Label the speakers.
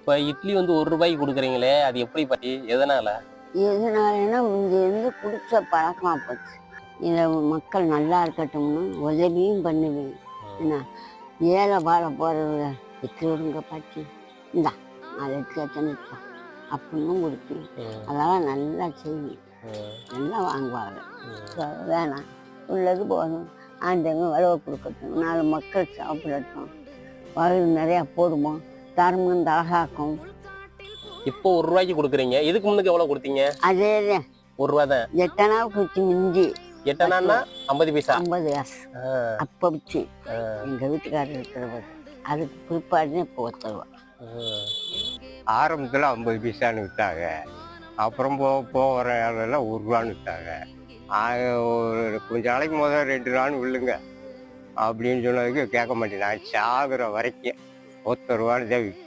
Speaker 1: இப்ப இட்லி வந்து ஒரு ரூபாய்க்கு கொடுக்குறீங்களே அது எப்படி பாட்டி? எதனால?
Speaker 2: எதனாலன்னா முந்தி இருந்து குடிச்ச பழக்கமா போச்சு. இதை மக்கள் நல்லா இருக்கட்டும்னு உதவியும் பண்ணுவேன் என்ன ஏழை வாழ போகிறவங்க விடுங்க பாட்டி. இந்தா நாலு எட்டு எத்தனை அப்படின்னு கொடுப்பேன் அதெல்லாம் நல்லா செய்வேன் நல்லா வாங்குவாங்க. வேணாம். உள்ளது போதும். ஆண்டவங்க விளவு கொடுக்கட்டும். நாலு மக்கள் சாப்பிடட்டும். வயிறு நிறையா போடுவோம். தர்மம் தலகாக்கும்
Speaker 1: இப்போ ஒரு ரூபாய்க்கு கொடுக்குறீங்க. இதுக்கு முன்னுக்கு எவ்வளவு கொடுத்தீங்க?
Speaker 2: அதே தான்
Speaker 1: ஒரு ரூபா தான்.
Speaker 2: எட்டனா குச்சி மிஞ்சி.
Speaker 1: எட்டனான்னா ஐம்பது பைசா?
Speaker 2: ஐம்பது காசு. அப்போ வச்சு எங்கள் வீட்டுக்காரர் இருக்கிறவர். அதுக்கு பிற்பாடு இப்போ ஒருத்தருவா.
Speaker 3: ஆரம்பத்தில் ஐம்பது பைசான்னு விற்றாங்க அப்புறம் போக போகிற இடம்லாம் ஒரு ரூபான்னு விற்றாங்க ஒரு கொஞ்ச நாளைக்கு முதல் ரெண்டு ரூபான்னு வில்லுங்க. அப்படின்னு சொன்னதுக்கு கேட்க மாட்டேன். நான் சாகுற வரைக்கும். ஒத்த ரூபான்னு தான் விற்பேன்